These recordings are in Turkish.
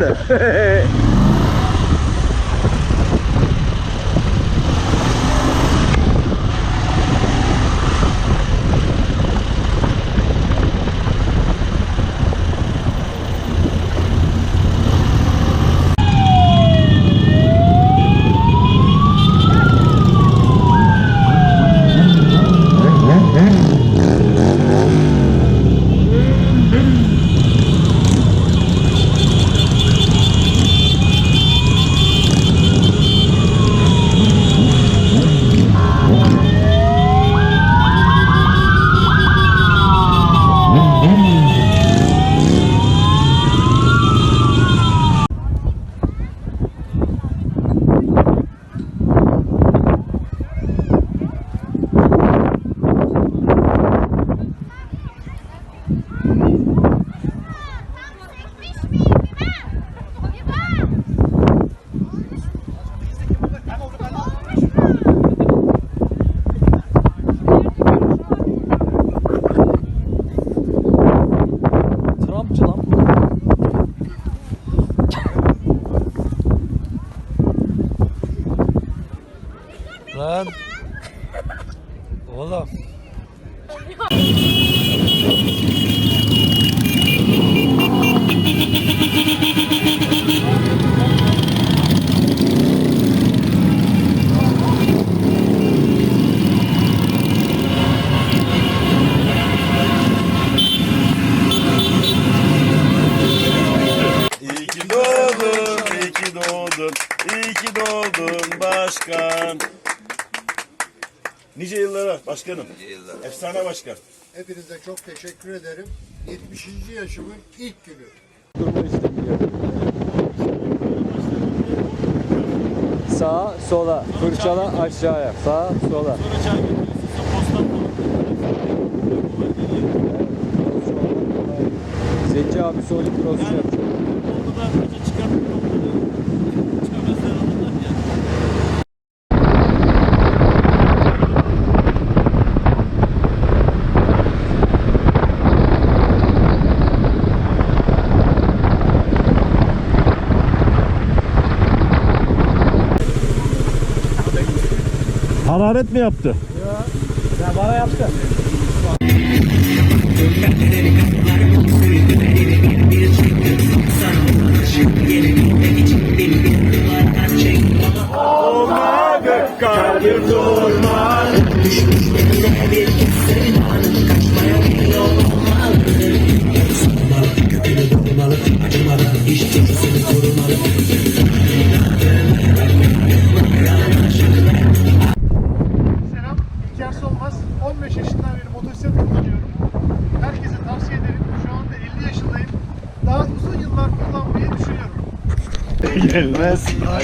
nada. Nice yıllara başkanım. Efsane başkan. Hepinize çok teşekkür ederim. 70. yaşımın ilk günü. Sağa, sola, fırçala aşağıya. Sağa, sola. Zeki abi solid cross yapacak. Hararet mi yaptı? Ya bana yaptı. Kalbim durmaz.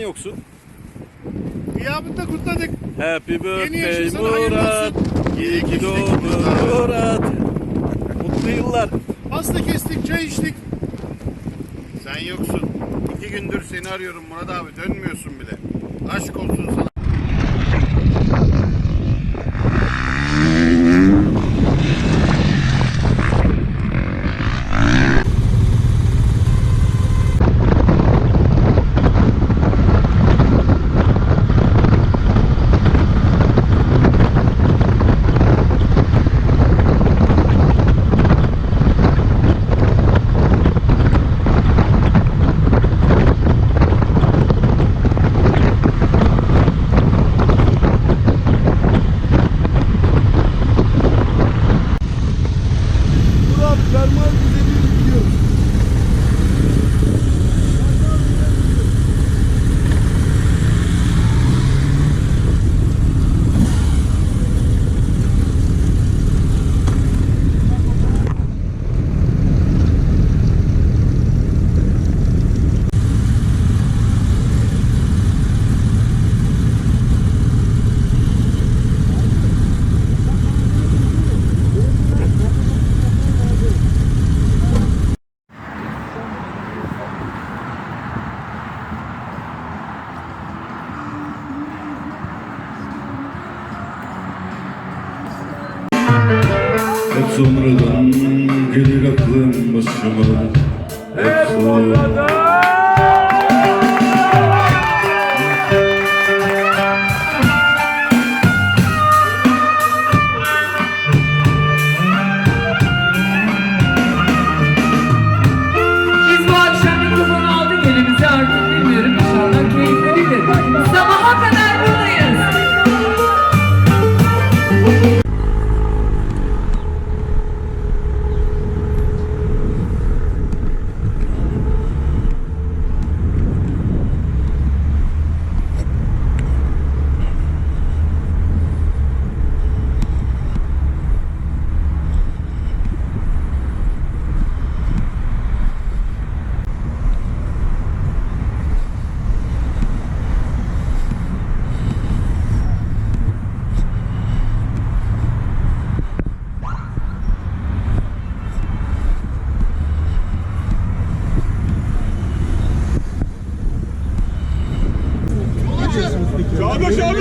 yoksun. Kıyamında kutladık. Happy birthday Murat. İyi ki doğdun Murat. Mutlu yıllar. Pasta kestik, çay içtik. Sen yoksun. İki gündür seni arıyorum Murat abi. Dönmüyorsun bile. Aşk olsun sana. fermuar üzerine gidiyoruz. Sonradan gelir aklım başıma. Hep sonradan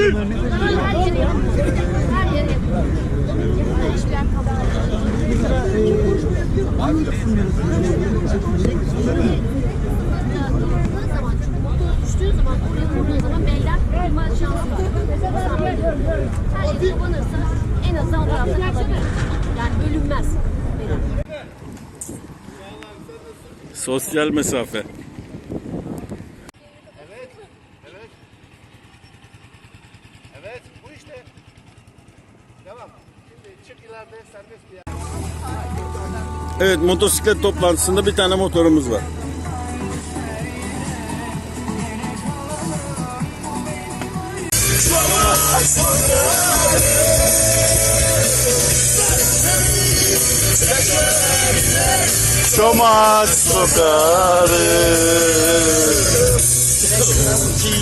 en azından o tarafta kalabilir. Yani bölünmez. Sosyal mesafe Evet motosiklet toplantısında bir tane motorumuz var Çomak sokarı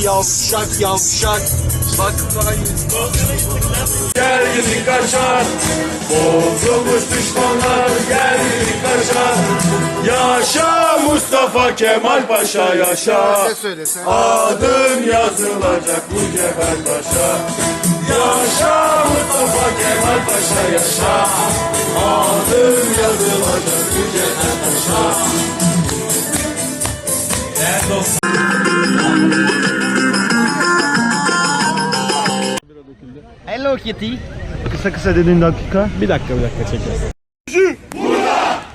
Yavşak yavşak. Bak Gel gidi kaçar Bozulmuş düşmanlar Gel gidi kaçar Yaşa Mustafa Kemal Paşa yaşa. Adın yazılacak bu Cebel Paşa. Yaşa Mustafa Kemal Paşa yaşa. Adın yazılacak bu Kitty. Kısa kısa dediğin dakika. Bir dakika bir dakika çekeceğiz.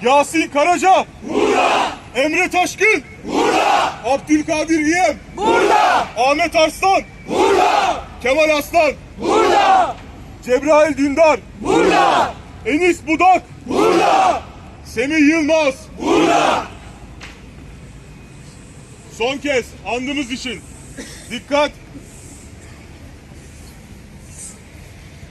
Yasin Karaca Burada. Emre Taşkın Burada. Abdülkadir İyem Burada. Ahmet Arslan Burada. Kemal Aslan Burada. Cebrail Dündar Burada. Enis Budak Burada. Semih Yılmaz Burada. Son kez andımız için dikkat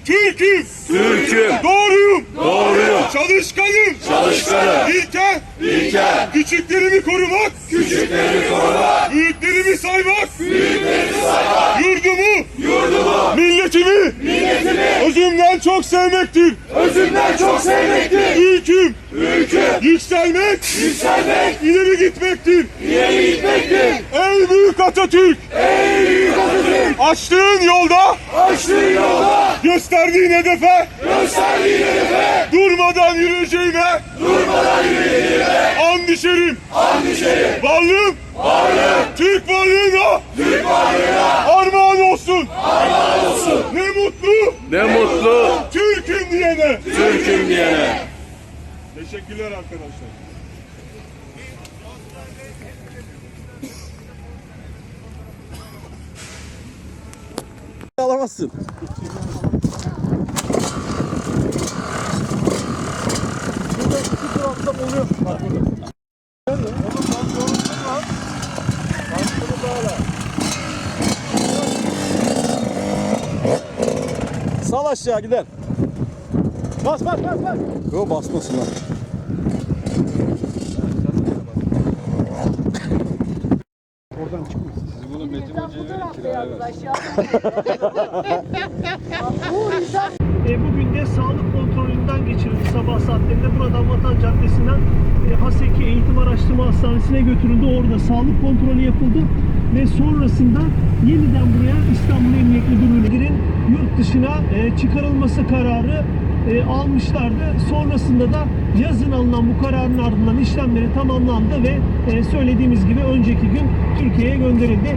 Türk'üm. Türk'üm. Doğruyum. Doğruyum. Çalışkanım. Çalışkanım. İlke. İlke. Küçüklerimi korumak. Küçüklerimi korumak. Büyüklerimi saymak. Büyüklerimi saymak. Yurdumu. Yurdumu. Milletimi. Milletimi. Özümden çok sevmektir. Özümden çok sevmektir. Ülküm. Ülküm. Yükselmek. Yükselmek. İleri gitmektir. İleri gitmektir. Ey büyük Atatürk. Ey büyük Atatürk. Açtığın yolda. Açtığın yolda. Gösterdiğin hedefe. Gösterdiğin hedefe. Durmadan yürüyeceğime. Durmadan yürüyeceğime. And içerim. And içerim. Varlığım. Varlığım. Türk varlığına. Türk varlığına. Armağan olsun. Armağan olsun. Ne mutlu. Ne mutlu. Türk'üm diyene. Türk'üm diyene. Teşekkürler arkadaşlar. Alamazsın. Sal aşağı gider. Bas bas bas bas. Yo basmasın lan. E, bugün de sağlık kontrolünden geçirildi sabah saatlerinde. Buradan Vatan Caddesi'nden e, Haseki Eğitim Araştırma Hastanesi'ne götürüldü. Orada sağlık kontrolü yapıldı ve sonrasında yeniden buraya İstanbul Emniyet Müdürlüğü'nün yurt dışına e, çıkarılması kararı e, almışlardı. Sonrasında da yazın alınan bu kararın ardından işlemleri tamamlandı ve e, söylediğimiz gibi önceki gün Türkiye'ye gönderildi.